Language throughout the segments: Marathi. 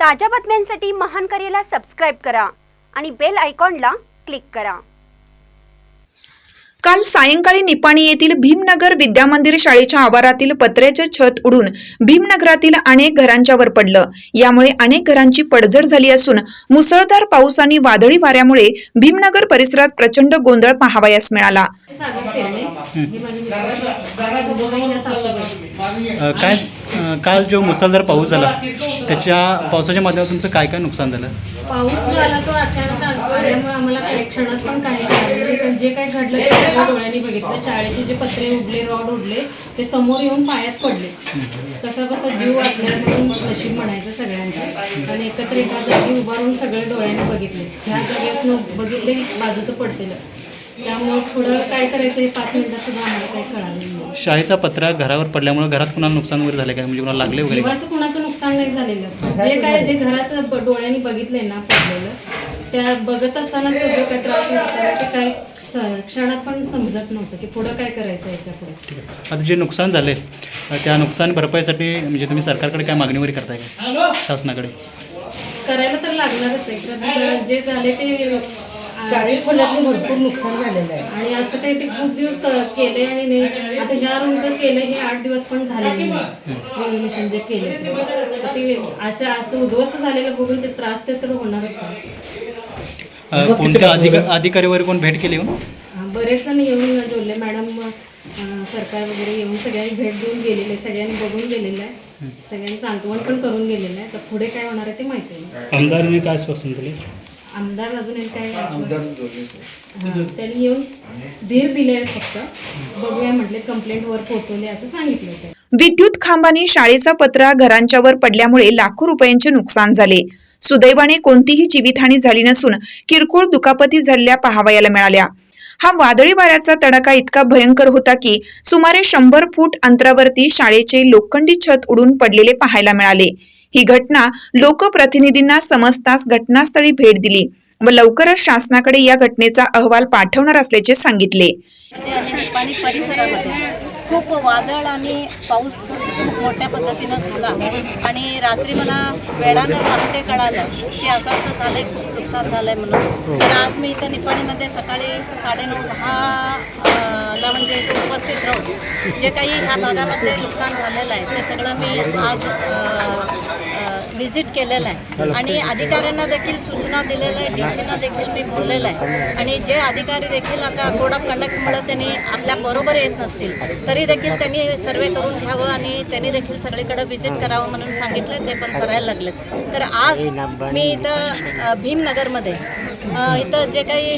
ताज्या बातम्यांसाठी महान करेला सबस्क्राईब करा आणि बेल आयकॉनला क्लिक करा. काल सायंकाळी निपाणी येथील भीमनगर विद्यामंदिर शाळेच्या आवारातील पत्र्याचे छत उडून भीमनगरातील अनेक घरांच्यावर पडलं. यामुळे अनेक घरांची पडझड झाली असून मुसळधार पाऊस आणि वादळी वाऱ्यामुळे भीमनगर परिसरात प्रचंड गोंधळ पाहावयास मिळाला. काय काल जो मुसळधार पाऊस झाला त्याच्या पावसाच्या माध्यमातून तुमचं काय काय नुकसान झालं? पाऊस झाला तो अचानक आल्यामुळे आम्हाला काही क्षणात पण काही जे काही घडलं ते डोळ्यांनी बघितलं. शाळेचे जे पत्रे उडले रॉड उडले ते समोर येऊन पायात पडले. कसा कसा जीव वाचला म्हणून नशीब म्हणायचं सगळ्यांचं. आणि एकत्र एका जागी उभारून सगळे डोळ्यांनी बघितले. ह्या जागेत बघितले बाजूचं पडतेलं. त्यामुळे पुढं काय करायचं हे पाच मिनिटात सुद्धा आम्हाला काही कळालं नाही. शाळेचा पत्रा घरावर पडल्यामुळे घरात कुणाला नुकसान वगैरे झालं काय म्हणजे कुणाला लागले वगैरे का? जीवाचं कुणाचं नुकसान नाही झालेलं. जे काय जे घराचं ब- डोळ्यांनी बघितलंय ना पडलेलं त्या बघत असताना तो जो काय त्रास होत होता ते काय स- क्षणात पण समजत नव्हतं की पुढं काय करायचं याच्यापुढे ठीक आहे. आता जे नुकसान झाले त्या नुकसान भरपाईसाठी म्हणजे तुम्ही सरकारकडे काय मागणी वगैरे करताय का? शासनाकडे? करायला तर लागणारच आहे कारण जे झाले ते शाळेत खोल्यातलं भरपूर नुकसान झालेलं आहे. आणि असं काही ते खूप दिवस केले आणि नाही. आता ह्या रूमचं केलं हे आठ दिवस पण झालेले नाही. रेव्होल्युशन जे केले. ते तर ते असं उद्ध्वस्त झालेलं बघून ते त्रास ते तर होणारच कोणत्या अधिका अधिकारी वगैरे कोण भेट केली हा, बरेच जण येऊन जोडले. मॅडम सरकार वगैरे येऊन सगळ्यांनी भेट देऊन गेलेले सगळ्यांनी बघून गेलेलं आहे सगळ्यांनी सांत्वन पण करून गेलेलं आहे तर पुढे काय होणार आहे ते माहिती नाही. आमदारांनी काय आश्वासन दिले? आमदार अजून एक काय हा, त्यांनी येऊन धीर दिले फक्त. बघूया म्हटले कंप्लेंट वर पोहोचवले असं सांगितलं ते विद्युत खांबाने शाळेचा पत्रा घरांच्यावर पडल्यामुळे लाखो रुपयांचे नुकसान झाले. सुदैवाने कोणतीही जीवितहानी झाली नसून किरकोळ दुखापती झालेल्या पाहावयाला मिळाल्या. हा वादळी वाऱ्याचा तडाखा इतका भयंकर होता की सुमारे शंभर फूट अंतरावरती शाळेचे लोखंडी छत उडून पडलेले पाहायला मिळाले. ही घटना लोकप्रतिनिधींना समजताच घटनास्थळी भेट दिली व लवकरच शासनाकडे या घटनेचा अहवाल पाठवणार असल्याचे सांगितले. खूप वादळ आणि पाऊस मोठ्या पद्धतीनं झाला. आणि रात्री मला वेळानं पहाटे कळालं की असं असं झालंय खूप नुकसान झालंय म्हणून. तर आज मी इथं निपाणीमध्ये सकाळी साडेनऊ दहा मला म्हणजे उपस्थित राहून जे काही ह्या भागामध्ये नुकसान झालेलं आहे ते सगळं मी आज व्हिजिट केलेलं आहे. आणि अधिकाऱ्यांना देखील सूचना दिलेल्या आहे डी सीना देखील मी बोललेलं आहे. आणि जे अधिकारी देखील आता कोड ऑफ कंडक्टमुळे त्यांनी आपल्या बरोबर येत नसतील तरी देखील त्यांनी सर्वे करून घ्यावं आणि त्यांनी देखील सगळीकडे व्हिजिट करावं म्हणून सांगितलं ते पण करायला लागलं तर आज मी इथं भीमनगरमध्ये इथं जे काही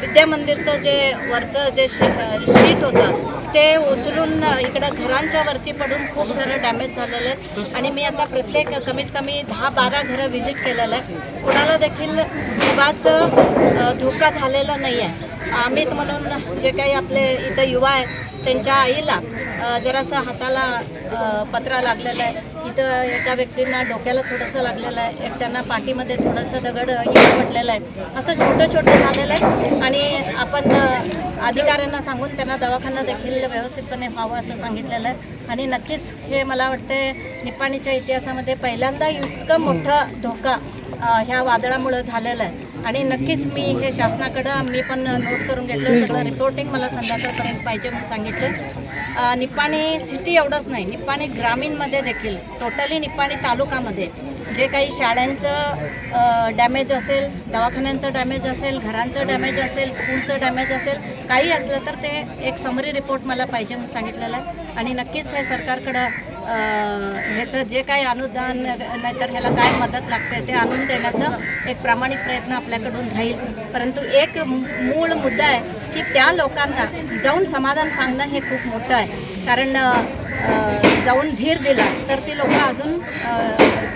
विद्यामंदिरचं जे वरचं जे शी शीट होतं ते उचलून इकडं घरांच्या वरती पडून खूप घरं डॅमेज झालेले आहेत. आणि मी आता प्रत्येक कमीत कमी दहा बारा घरं व्हिजिट केलेलं आहे. कुणाला देखील जीवाचं धोका झालेला नाही आहे. अमित म्हणून जे काही आपले इथं युवा आहे त्यांच्या आईला जरासं हाताला पत्रा लागलेला आहे. इथं एका व्यक्तींना डोक्याला थोडंसं लागलेलं आहे. एक त्यांना पाठीमध्ये थोडंसं दगड पडलेलं आहे. असं छोटं छोटं झालेलं आहे. आणि आपण अधिकाऱ्यांना सांगून त्यांना दवाखाना देखील व्यवस्थितपणे व्हावं असं सांगितलेलं आहे. आणि नक्कीच हे मला वाटते निपाणीच्या इतिहासामध्ये पहिल्यांदा इतकं मोठं धोका ह्या वादळामुळं झालेलं आहे. आणि नक्कीच मी हे शासनाकडं मी पण नोट करून घेतलं सगळं रिपोर्टिंग मला संध्याकाळपर्यंत पाहिजे म्हणून सांगितलं. निपाणी सिटी एवढंच नाही निपाणी ग्रामीणमध्ये देखील टोटली निपाणी तालुकामध्ये जे काही शाळांचं डॅमेज असेल दवाखान्यांचं डॅमेज असेल घरांचं डॅमेज असेल स्कूलचं डॅमेज असेल काही असलं तर ते एक समरी रिपोर्ट मला पाहिजे म्हणून सांगितलेलं आहे. आणि नक्कीच हे सरकारकडं ह्याचं जे काही अनुदान नाहीतर ह्याला काय मदत लागते ते आणून देण्याचा एक प्रामाणिक प्रयत्न आपल्याकडून राहील. परंतु एक मूळ मुद्दा आहे की त्या लोकांना जाऊन समाधान सांगणं हे खूप मोठं आहे. कारण जाऊन धीर दिला तर ती लोक अजून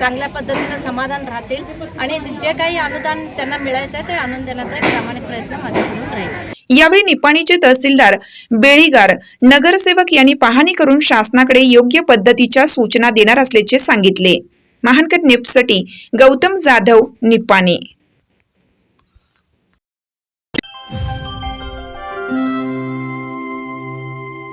चांगल्या पद्धतीनं समाधान राहतील. आणि जे काही अनुदान त्यांना मिळायचं आहे ते आणून देण्याचा एक प्रामाणिक प्रयत्न माझ्याकडून राहील. यावेळी निपाणीचे तहसीलदार बेळीगार नगरसेवक यांनी पाहणी करून शासनाकडे योग्य पद्धतीच्या सूचना देणार असल्याचे सांगितले. महानकर निपसाठी गौतम जाधव निपाणी.